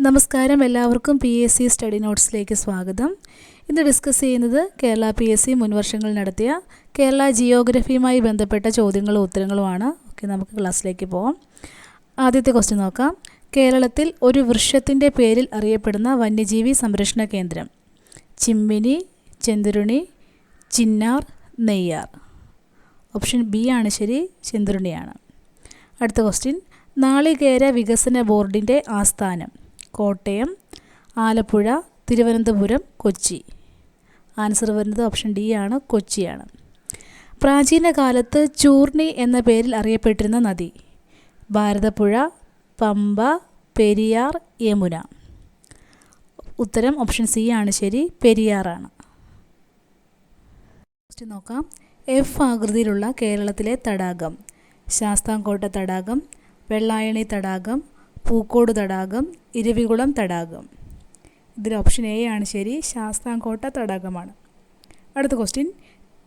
നമസ്കാരം എല്ലാവർക്കും P S C study നോട്ട്സിലേക്ക് സ്വാഗതം. ഇന്ന് ഡിസ്കസ് ചെയ്യുന്നത് കേരള പി എസ് സി മുൻവർഷങ്ങളിൽ നടത്തിയ കേരള ജിയോഗ്രഫിയുമായി ബന്ധപ്പെട്ട ചോദ്യങ്ങളും ഉത്തരങ്ങളുമാണ്. ഓക്കെ നമുക്ക് ക്ലാസ്സിലേക്ക് പോവാം. ആദ്യത്തെ ക്വസ്റ്റ്യൻ നോക്കാം. കേരളത്തിൽ ഒരു വൃക്ഷത്തിന്റെ പേരിൽ അറിയപ്പെടുന്ന വന്യജീവി സംരക്ഷണ കേന്ദ്രം. ചിമ്മിനി ചെന്തുരുണി ചിന്നാർ നെയ്യാർ. ഓപ്ഷൻ ബി ആണ് ശരി ചെന്തുരുണിയാണ്. അടുത്ത ക്വസ്റ്റ്യൻ നാളികേര വികസന ബോർഡിന്റെ ആസ്ഥാനം. കോട്ടയം ആലപ്പുഴ തിരുവനന്തപുരം കൊച്ചി. ആൻസർ വരുന്നത് ഓപ്ഷൻ ഡി ആണ് കൊച്ചിയാണ്. പ്രാചീന കാലത്ത് ചൂർണി എന്ന പേരിൽ അറിയപ്പെട്ടിരുന്ന നദി. ഭാരതപ്പുഴ പമ്പ പെരിയാർ യമുന. ഉത്തരം ഓപ്ഷൻ സി ആണ് ശരി പെരിയാറാണ്. നോക്കാം. എഫ് ആകൃതിയിലുള്ള കേരളത്തിലെ തടാകം. ശാസ്താംകോട്ട തടാകം വെള്ളായണി തടാകം പൂക്കോട് തടാകം ഇരവികുളം തടാകം. ഇതിൽ ഓപ്ഷൻ എ ആണ് ശരി. ശാസ്താംകോട്ട തടാകമാണ്. അടുത്ത ക്വസ്റ്റ്യൻ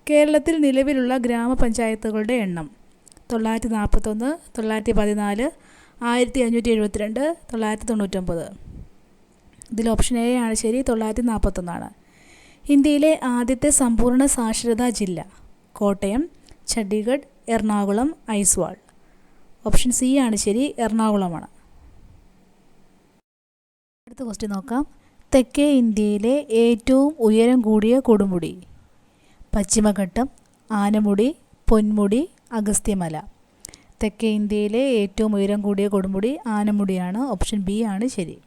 കേരളത്തിൽ നിലവിലുള്ള ഗ്രാമപഞ്ചായത്തുകളുടെ എണ്ണം. തൊള്ളായിരത്തി നാൽപ്പത്തൊന്ന് തൊള്ളായിരത്തി പതിനാല് ആയിരത്തി അഞ്ഞൂറ്റി എഴുപത്തിരണ്ട് തൊള്ളായിരത്തി തൊണ്ണൂറ്റൊമ്പത് ഇതിൽ ഓപ്ഷൻ എ ആണ് ശരി. തൊള്ളായിരത്തി നാൽപ്പത്തൊന്നാണ് ഇന്ത്യയിലെ ആദ്യത്തെ സമ്പൂർണ സാക്ഷരതാ ജില്ല കോട്ടയം ചണ്ഡീഗഡ് എറണാകുളം ഐസ്വാൾ. ഓപ്ഷൻ സി ആണ് ശരി. എറണാകുളമാണ്. അടുത്ത ക്വസ്റ്റ്യൻ നോക്കാം. തെക്കേ ഇന്ത്യയിലെ ഏറ്റവും ഉയരം കൂടിയ കൊടുമുടി. പശ്ചിമഘട്ടം ആനമുടി പൊന്മുടി അഗസ്ത്യമല. തെക്കേ ഇന്ത്യയിലെ ഏറ്റവും ഉയരം കൂടിയ കൊടുമുടി ആനമുടിയാണ്. ഓപ്ഷൻ ബി ആണ് ശരി.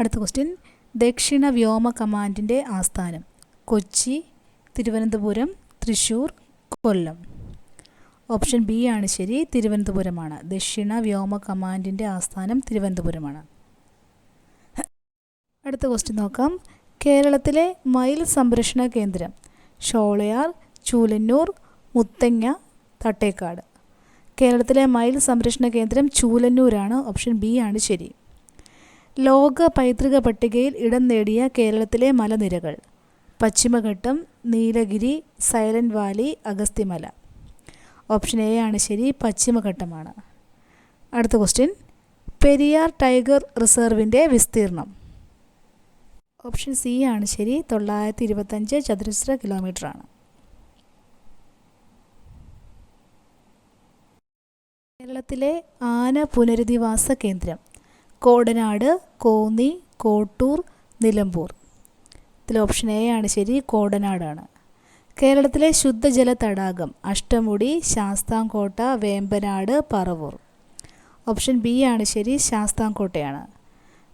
അടുത്ത ക്വസ്റ്റ്യൻ ദക്ഷിണ വ്യോമ കമാൻഡിന്റെ ആസ്ഥാനം. കൊച്ചി തിരുവനന്തപുരം തൃശ്ശൂർ കൊല്ലം. ഓപ്ഷൻ ബി ആണ് ശരി. തിരുവനന്തപുരമാണ്. ദക്ഷിണ വ്യോമ കമാൻഡിന്റെ ആസ്ഥാനം തിരുവനന്തപുരമാണ്. അടുത്ത ക്വസ്റ്റ്യൻ നോക്കാം. കേരളത്തിലെ മയിൽ സംരക്ഷണ കേന്ദ്രം ഷോളയാർ ചൂലന്നൂർ മുത്തങ്ങ തട്ടേക്കാട്. കേരളത്തിലെ മയിൽ സംരക്ഷണ കേന്ദ്രം ചൂലന്നൂരാണ്. ഓപ്ഷൻ ബി ആണ് ശരി. ലോക പൈതൃക പട്ടികയിൽ ഇടം നേടിയ കേരളത്തിലെ മലനിരകൾ Paschimaghattam Nilgiri Silent Valley Agasthyamala. Option A ആണ് ശരി പശ്ചിമഘട്ടമാണ്. അടുത്ത ക്വസ്റ്റ്യൻ പെരിയാർ ടൈഗർ റിസർവിന്റെ വിസ്തീർണം. ഓപ്ഷൻ സി ആണ് ശരി. തൊള്ളായിരത്തി ഇരുപത്തഞ്ച് ചതുരശ്ര കിലോമീറ്ററാണ്. കേരളത്തിലെ ആന പുനരധിവാസ കേന്ദ്രം കോടനാട് കോന്നി കോട്ടൂർ നിലമ്പൂർ. ഇതിൽ ഓപ്ഷൻ എ ആണ് ശരി കോടനാടാണ്. കേരളത്തിലെ ശുദ്ധജല തടാകം അഷ്ടമുടി ശാസ്താംകോട്ട വേമ്പനാട് പറവൂർ. ഓപ്ഷൻ ബി ആണ് ശരി ശാസ്താംകോട്ടയാണ്.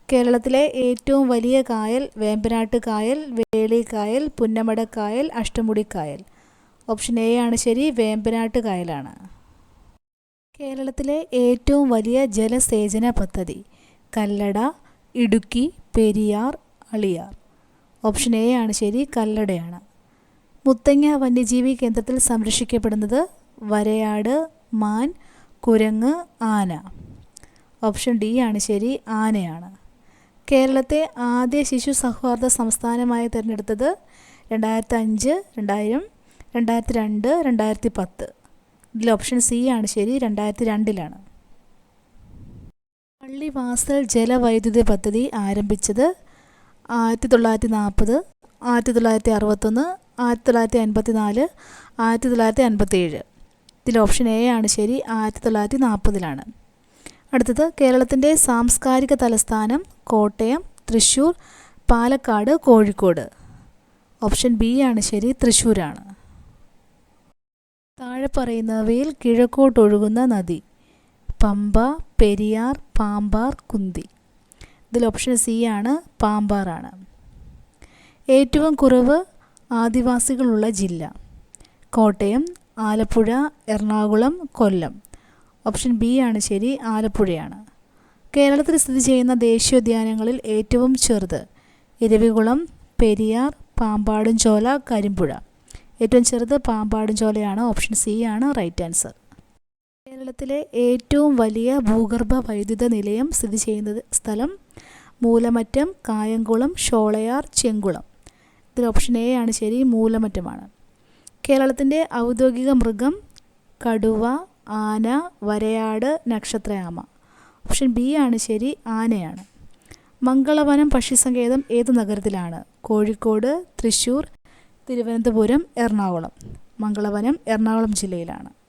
കേരളത്തിലെ ഏറ്റവും വലിയ കായൽ വേമ്പനാട്ട് കായൽ വേളി കായൽ പുന്നമടക്കായൽ അഷ്ടമുടിക്കായൽ ഓപ്ഷൻ എ ആണ് ശരി വേമ്പനാട്ട് കായലാണ്. കേരളത്തിലെ ഏറ്റവും വലിയ ജലസേചന പദ്ധതി കല്ലട ഇടുക്കി പെരിയാർ അളിയാർ. ഓപ്ഷൻ എ ആണ് ശരി കല്ലടയാണ്. മുത്തങ്ങ വന്യജീവി കേന്ദ്രത്തിൽ സംരക്ഷിക്കപ്പെടുന്നത് വരയാട് മാൻ കുരങ്ങ് ആന. ഓപ്ഷൻ ഡി ആണ് ശരി ആനയാണ്. കേരളത്തെ ആദ്യ ശിശു സൗഹാർദ്ദ സംസ്ഥാനമായി തിരഞ്ഞെടുത്തത് രണ്ടായിരത്തി അഞ്ച് രണ്ടായിരം രണ്ടായിരത്തി രണ്ട് രണ്ടായിരത്തി പത്ത് ഇതിൽ ഓപ്ഷൻ സി ആണ് ശരി രണ്ടായിരത്തി രണ്ടിലാണ് പള്ളിവാസൽ ജലവൈദ്യുതി പദ്ധതി ആരംഭിച്ചത് ആയിരത്തി തൊള്ളായിരത്തി നാൽപ്പത് ആയിരത്തി തൊള്ളായിരത്തി അറുപത്തൊന്ന് ആയിരത്തി തൊള്ളായിരത്തി അൻപത്തി നാല് ആയിരത്തി തൊള്ളായിരത്തി അൻപത്തി ഏഴ് ഇതിൽ ഓപ്ഷൻ എ ആണ് ശരി ആയിരത്തി തൊള്ളായിരത്തി നാൽപ്പതിലാണ് അടുത്തത് കേരളത്തിന്റെ സാംസ്കാരിക തലസ്ഥാനം കോട്ടയം തൃശ്ശൂർ പാലക്കാട് കോഴിക്കോട്. ഓപ്ഷൻ ബി ആണ് ശരി തൃശ്ശൂരാണ്. താഴെ പറയുന്നവയിൽ കിഴക്കോട്ടൊഴുകുന്ന നദി പമ്പ പെരിയാർ പാമ്പാർ കുന്തി. ഇതിൽ ഓപ്ഷൻ സി ആണ് പാമ്പാറാണ് ഏറ്റവും കുറവ് ആദിവാസികളുള്ള ജില്ല കോട്ടയം ആലപ്പുഴ എറണാകുളം കൊല്ലം. ഓപ്ഷൻ ബി ആണ് ശരി ആലപ്പുഴയാണ്. കേരളത്തിൽ സ്ഥിതി ചെയ്യുന്ന ദേശീയോദ്യാനങ്ങളിൽ ഏറ്റവും ചെറുത് ഇരവികുളം പെരിയാർ പാമ്പാടുംചോല കരിമ്പുഴ. ഏറ്റവും ചെറുത് പാമ്പാടുംചോലയാണ് ഓപ്ഷൻ സി ആണ് റൈറ്റ് ആൻസർ. കേരളത്തിലെ ഏറ്റവും വലിയ ഭൂഗർഭ വൈദ്യുത നിലയം സ്ഥിതി ചെയ്യുന്നത് സ്ഥലം മൂലമറ്റം കായംകുളം ഷോളയാർ ചെങ്കുളം. ഇതിൽ ഓപ്ഷൻ എ ആണ് ശരി മൂലമറ്റമാണ്. കേരളത്തിന്റെ ഔദ്യോഗിക മൃഗം കടുവ ആന വരയാട് നക്ഷത്രയാമ. ഓപ്ഷൻ ബി ആണ് ശരി ആനയാണ്. മംഗളവനം പക്ഷിസങ്കേതം ഏത് നഗരത്തിലാണ്? കോഴിക്കോട് തൃശ്ശൂർ തിരുവനന്തപുരം എറണാകുളം. മംഗളവനം എറണാകുളം ജില്ലയിലാണ്.